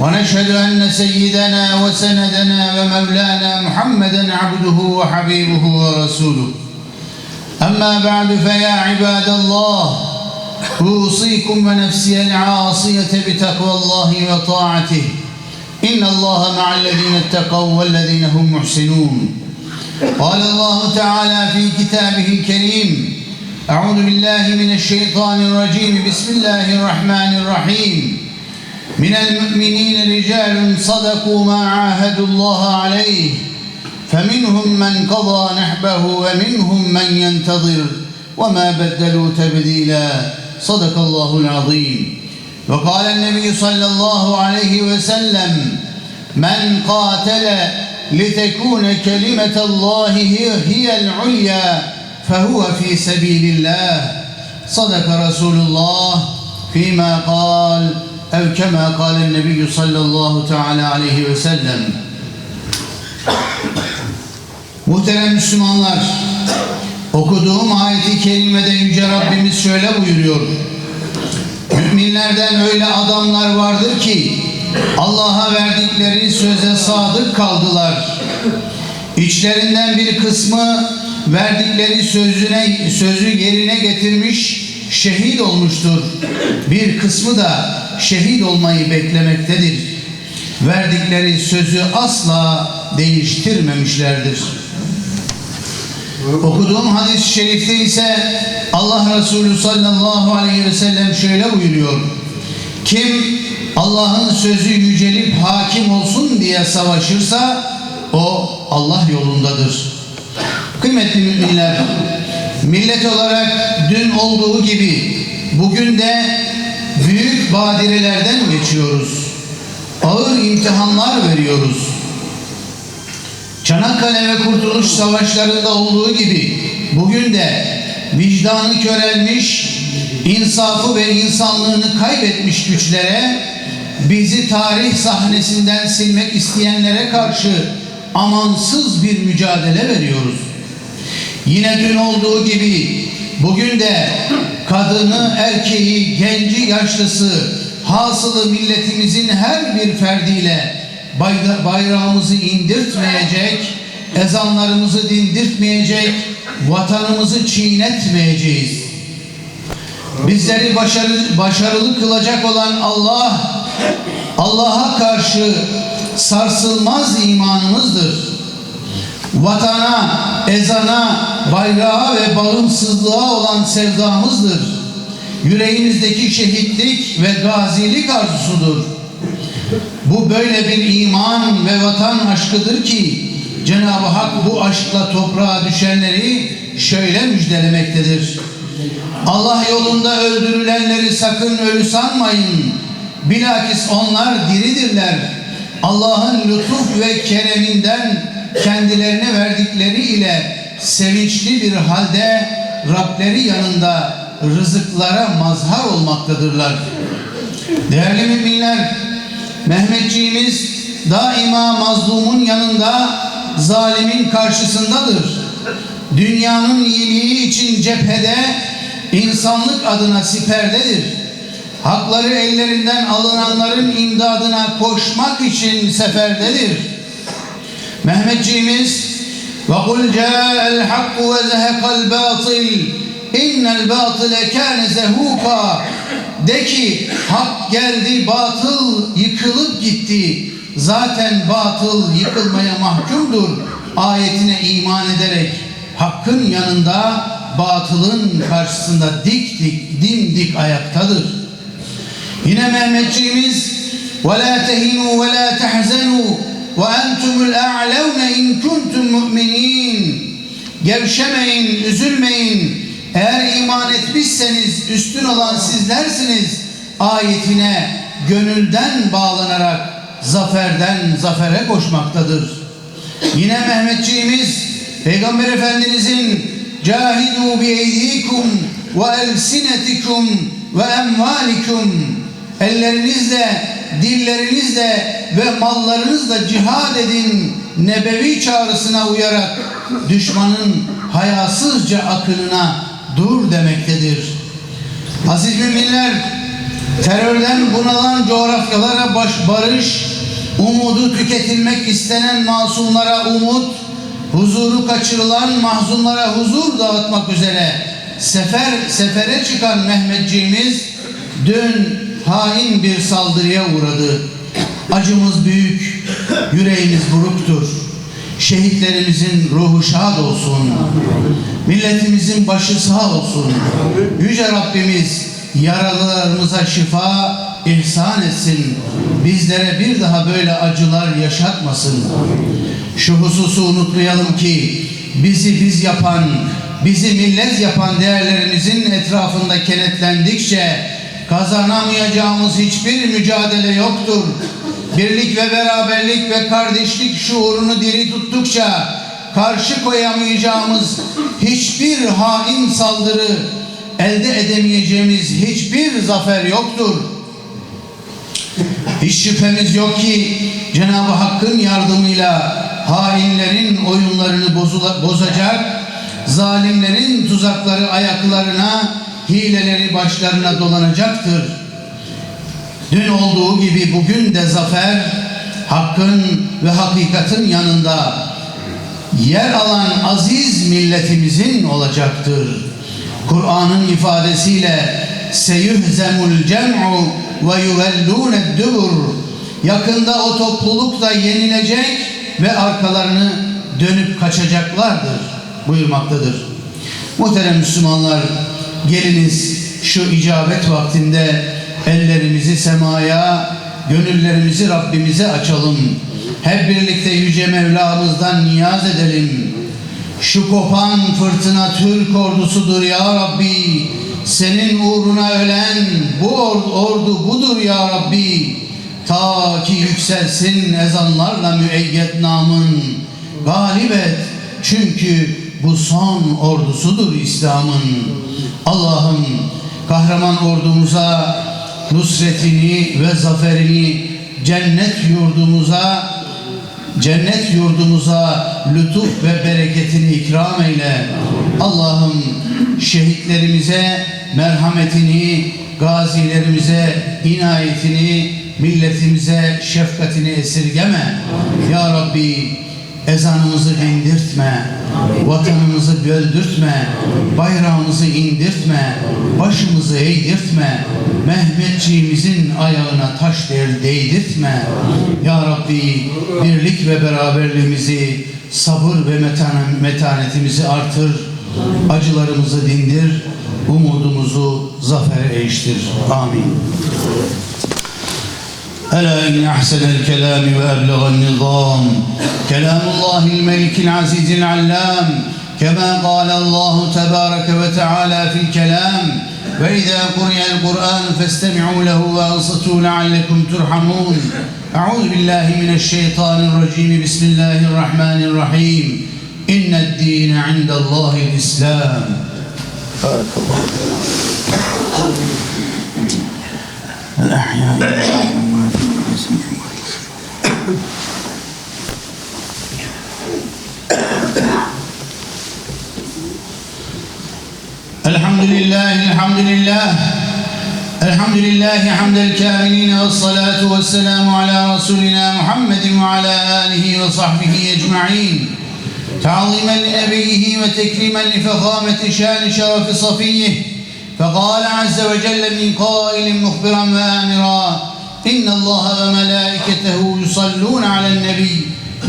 ونشهد أن سيدنا وسندنا ومولانا محمدا عبده وحبيبه ورسوله. أما بعد فيا عباد الله أوصيكم ونفسي العاصية بتقوى الله وطاعته. إن الله مع الذين اتقوا والذين هم محسنون. قال الله تعالى في كتابه الكريم أعوذ بالله من الشيطان الرجيم. بسم الله الرحمن الرحيم. من المؤمنين رجال صدقوا ما عاهدوا الله عليه فمنهم من قضى نحبه ومنهم من ينتظر وما بدلوا تبديلا. صدق الله العظيم. وقال النبي صلى الله عليه وسلم من قاتل لتكون كلمة الله هي, العليا فهو في سبيل الله. صدق رسول الله فيما قال ev kema kâlen nebiyyü sallallahu teala aleyhi ve sellem Muhterem Müslümanlar okuduğum ayeti kerimede Yüce Rabbimiz şöyle buyuruyor Müminlerden öyle adamlar vardır ki Allah'a verdikleri söze sadık kaldılar. İçlerinden bir kısmı verdikleri sözüne, sözü yerine getirmiş şehit olmuştur. Bir kısmı da şehit olmayı beklemektedir. Verdikleri sözü asla değiştirmemişlerdir. Okuduğum hadis-i şerifte ise Allah Resulü sallallahu aleyhi ve sellem şöyle buyuruyor. Kim Allah'ın sözü yücelip hakim olsun diye savaşırsa o Allah yolundadır. Kıymetli müminler, millet olarak dün olduğu gibi bugün de badirelerden geçiyoruz. Ağır imtihanlar veriyoruz. Çanakkale ve Kurtuluş Savaşları'nda olduğu gibi bugün de vicdanı körelmiş, insafı ve insanlığını kaybetmiş güçlere, bizi tarih sahnesinden silmek isteyenlere karşı amansız bir mücadele veriyoruz. Yine dün olduğu gibi bugün de kadını, erkeği, genci, yaşlısı, hasılı milletimizin her bir ferdiyle bayra- bayrağımızı indirtmeyecek, ezanlarımızı dindirtmeyecek, vatanımızı çiğnetmeyeceğiz. Bizleri başarı, başarılı kılacak olan Allah, Allah'a karşı sarsılmaz imanımızdır. Vatana, ezana, bayrağa ve bağımsızlığa olan sevdamızdır. Yüreğimizdeki şehitlik ve gazilik arzusudur. Bu böyle bir iman ve vatan aşkıdır ki Cenab-ı Hak bu aşkla toprağa düşenleri şöyle müjdelemektedir. Allah yolunda öldürülenleri sakın ölü sanmayın. Bilakis onlar diridirler. Allah'ın lütuf ve kereminden kendilerine verdikleri ile sevinçli bir halde Rableri yanında rızıklara mazhar olmaktadırlar. Değerli müminler, Mehmetçiğimiz daima mazlumun yanında, zalimin karşısındadır. Dünyanın iyiliği için cephede, insanlık adına siperdedir. Hakları ellerinden alınanların imdadına koşmak için seferdedir. Mehmetçiğimiz ve kul ca'el hakku ve zehekal batil innel batile kâne zehuka de ki hak geldi batıl yıkılıp gitti zaten batıl yıkılmaya mahkumdur ayetine iman ederek hakkın yanında batılın karşısında dik dik dimdik ayaktadır yine Mehmetçiğimiz وَلَا تَهِنُوا وَلَا تَحْزَنُوا وَاَنْتُمُ الْاَعْلَوْنَ اِنْ كُنْتُمْ مُؤْمِنِينَ Gevşemeyin, üzülmeyin. Eğer iman etmişseniz üstün olan sizlersiniz ayetine gönülden bağlanarak zaferden zafere koşmaktadır. Yine Mehmetçiğimiz Peygamber Efendimizin cahidu bi eydikum ve elsinetikum ve emvalikum ellerinizle, dillerinizle ve mallarınızla cihad edin nebevi çağrısına uyarak düşmanın hayasızca akınına dur demektedir. Aziz müminler, terörden bunalan coğrafyalara baş barış, umudu tüketilmek istenen masumlara umut, huzuru kaçırılan mahzunlara huzur dağıtmak üzere sefer sefere çıkan Mehmetçiğimiz dün hain bir saldırıya uğradı. Acımız büyük, yüreğimiz buruktur. Şehitlerimizin ruhu şad olsun. Milletimizin başı sağ olsun. Yüce Rabbimiz yaralılarımıza şifa ihsan etsin. Bizlere bir daha böyle acılar yaşatmasın. Şu hususu unutmayalım ki bizi biz yapan, bizi millet yapan değerlerimizin etrafında kenetlendikçe kazanamayacağımız hiçbir mücadele yoktur. Birlik ve beraberlik ve kardeşlik şuurunu diri tuttukça karşı koyamayacağımız hiçbir hain saldırı, elde edemeyeceğimiz hiçbir zafer yoktur. Hiç şüphemiz yok ki Cenab-ı Hakk'ın yardımıyla hainlerin oyunlarını bozacak, zalimlerin tuzakları ayaklarına, hileleri başlarına dolanacaktır. Dün olduğu gibi bugün de zafer hakkın ve hakikatin yanında yer alan aziz milletimizin olacaktır. Kur'an'ın ifadesiyle seyuhzemul cem'u ve yuvellûned dubur yakında o topluluk da yenilecek ve arkalarını dönüp kaçacaklardır buyurmaktadır. Muhterem Müslümanlar geliniz şu icabet vaktinde ellerimizi semaya, gönüllerimizi Rabbimize açalım. Hep birlikte Yüce Mevlamızdan niyaz edelim. Şu kopan fırtına Türk ordusudur ya Rabbi. Senin uğruna ölen bu or- ordu budur ya Rabbi. Ta ki yükselsin ezanlarla müeyyet namın. Galip et çünkü bu son ordusudur İslam'ın. Allah'ım kahraman ordumuza nusretini ve zaferini cennet yurdumuza cennet yurdumuza lütuf ve bereketini ikram eyle. Allah'ım şehitlerimize merhametini, gazilerimize inayetini, milletimize şefkatini esirgeme. Ya Rabbi ezanımızı dindirtme, vatanımızı böldürtme, bayrağımızı indirtme, başımızı eğdirtme, Mehmetçiğimizin ayağına taş değ- değdirtme. Ya Rabbi birlik ve beraberliğimizi, sabır ve metan- metanetimizi artır, acılarımızı dindir, umudumuzu zafere eriştir. Amin. ألا إن أحسن الكلام وأبلغ النظام. كلام الله الملك العزيز العلام كما قال الله تبارك وتعالى في الكلام وإذا قرئ القرآن فاستمعوا له وأنصتوا لعلكم ترحمون. أعوذ بالله من الشيطان الرجيم. بسم الله الرحمن الرحيم. إن الدين عند الله الإسلام. بارك الله الأحياء. الحمد لله الحمد لله. الحمد لله حمد الكاملين والصلاة والسلام على رسولنا محمد وعلى آله وصحبه أجمعين. تعظيما لنبيه وتكريما لفخامة شان شرف صفيه. فقال عز وجل من قائل مخبرا وآمرا إن الله وملائكته يصلون على النبي.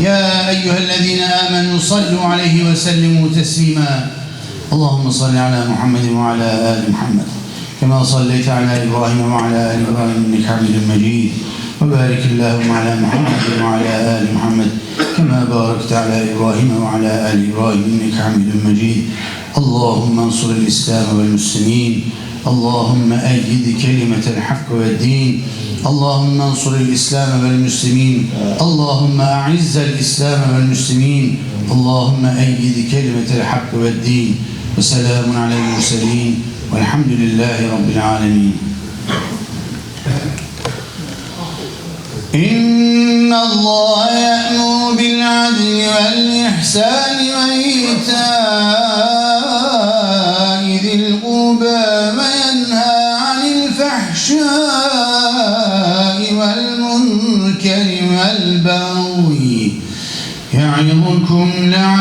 يا أيها الذين آمنوا صلوا عليه وسلموا تسليما. اللهم صل على محمد وعلى آل محمد. كما صليت على إبراهيم وعلى آل إبراهيم إنك حميد مجيد. وبارك اللهم على محمد وعلى آل محمد. كما باركت على إبراهيم وعلى آل إبراهيم إنك حميد مجيد. اللهم انصر الإسلام والمسلمين. اللهم أيد كلمة الحق والدين. اللهم انصر الإسلام والمسلمين. اللهم أعز الإسلام والمسلمين. اللهم أيد كلمة الحق والدين. وسلام على المرسلين. والحمد لله رب العالمين. إن الله يأمر بالعدل والإحسان وإيتاء يعظكم لعلكم